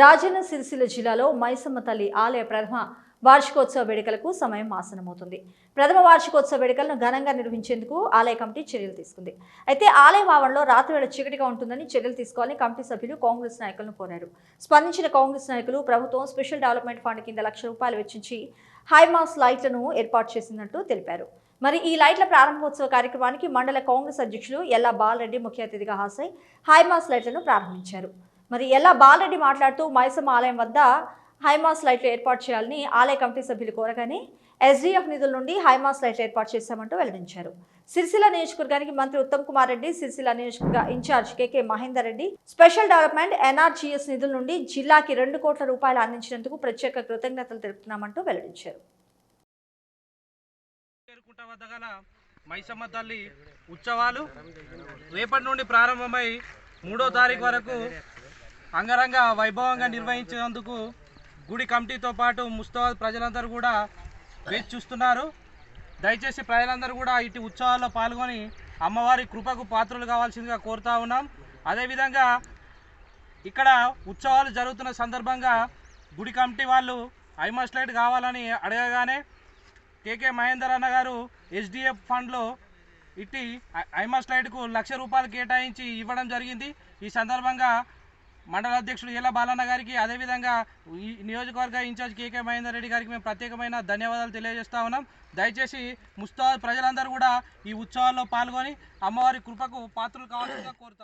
రాజన్న సిరిసిల్ల జిల్లాలో మైసమ్మ తల్లి ఆలయ ప్రథమ వార్షికోత్సవ వేడుకలకు సమయం ఆసనమవుతుంది ప్రథమ వార్షికోత్సవ వేడుకలను ఘనంగా నిర్వహించేందుకు ఆలయ కమిటీ చర్యలు తీసుకుంది. అయితే ఆలయ ఆవరణలో రాత్రివేళ చీకటిగా ఉంటుందని చర్యలు తీసుకోవాలని కమిటీ సభ్యులు కాంగ్రెస్ నాయకులను కోరారు. స్పందించిన కాంగ్రెస్ నాయకులు ప్రభుత్వం స్పెషల్ డెవలప్మెంట్ ఫండ్ కింద లక్ష రూపాయలు వెచ్చించి హైమాస్ లైట్లను ఏర్పాటు చేసినట్టు తెలిపారు. మరి ఈ లైట్ల ప్రారంభోత్సవ కార్యక్రమానికి మండల కాంగ్రెస్ అధ్యక్షులు ఎల్లా బాలరెడ్డి ముఖ్య అతిథిగా హాజరై హైమాస్ లైట్లను ప్రారంభించారు. మరి ఎలా బాలరెడ్డి మాట్లాడుతూ మైసమ్మ ఆలయం వద్ద హైమాస్ లైట్లు ఏర్పాటు చేయాలని ఆలయ కమిటీ సభ్యులు కోరగానే ఎస్డీఎఫ్ నిధుల నుండి హైమాస్ లైట్లు ఏర్పాటు చేశామంటూ వెల్లడించారు. సిరిసిల్ల నియోజకవర్గానికి మంత్రి ఉత్తమ్ కుమార్ రెడ్డి సిరిసిల్ల నియోజకవర్గ incharge KK Mahender Reddy special development NRGS నిధుల నుండి జిల్లాకి రెండు కోట్ల రూపాయలు అందించినందుకు ప్రత్యేక కృతజ్ఞతలు తెలుపుతున్నామంటూ వెల్లడించారు. మైసమ్మ తల్లి ఉత్సవాలు రేపటి నుండి ప్రారంభమై మూడో తారీఖు వరకు అంగరంగ వైభవంగా నిర్వహించేందుకు గుడి కమిటీతో పాటు ముస్తాబాద్ ప్రజలందరూ కూడా వేచి చూస్తున్నారు. దయచేసి ప్రజలందరూ కూడా ఇటు ఉత్సవాల్లో పాల్గొని అమ్మవారి కృపకు పాత్రలు కావాల్సిందిగా కోరుతా ఉన్నాం. అదేవిధంగా ఇక్కడ ఉత్సవాలు జరుగుతున్న సందర్భంగా గుడి కమిటీ వాళ్ళు ఐమాస్ లైట్ కావాలని అడగగానే కేకే మహేందర్ అన్న గారు ఎస్డిఎఫ్ ఫండ్లో ఇట్టి ఐ- ఐమాస్ లైట్కు లక్ష రూపాయలు కేటాయించి ఇవ్వడం జరిగింది. ఈ సందర్భంగా మండల అధ్యక్షుడు ఈల బాలన్న గారికి అదేవిధంగా ఈ నియోజకవర్గ ఇన్ఛార్జ్ కేకే మహేందర్ రెడ్డి గారికి మేము ప్రత్యేకమైన ధన్యవాదాలు తెలియజేస్తా ఉన్నాం. దయచేసి ముస్తాబాద్ ప్రజలందరూ కూడా ఈ ఉత్సవాల్లో పాల్గొని అమ్మవారి కృపకు పాత్రలు కావాల్సిందిగా కోరుతాం